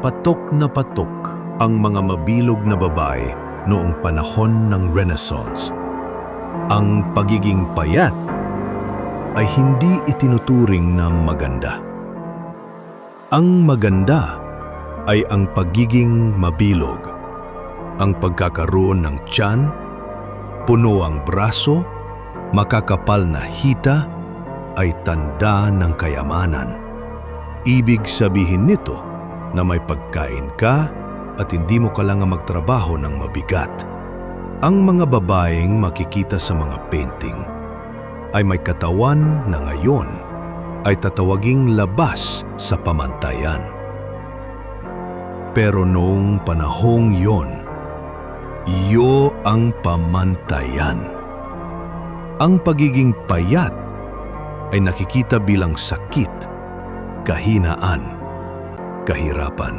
Patok na patok ang mga mabilog na babae noong panahon ng Renaissance. Ang pagiging payat ay hindi itinuturing na maganda. Ang maganda ay ang pagiging mabilog, ang pagkakaroon ng tiyan, puno ang braso, makakapal na hita ay tanda ng kayamanan. Ibig sabihin nito na may pagkain ka at hindi mo kailangan magtrabaho ng mabigat. Ang mga babaeng makikita sa mga painting ay may katawan na ngayon ay tatawaging labas sa pamantayan. Pero noong panahong yon, iyo ang pamantayan. Ang pagiging payat ay nakikita bilang sakit, kahinaan, kahirapan.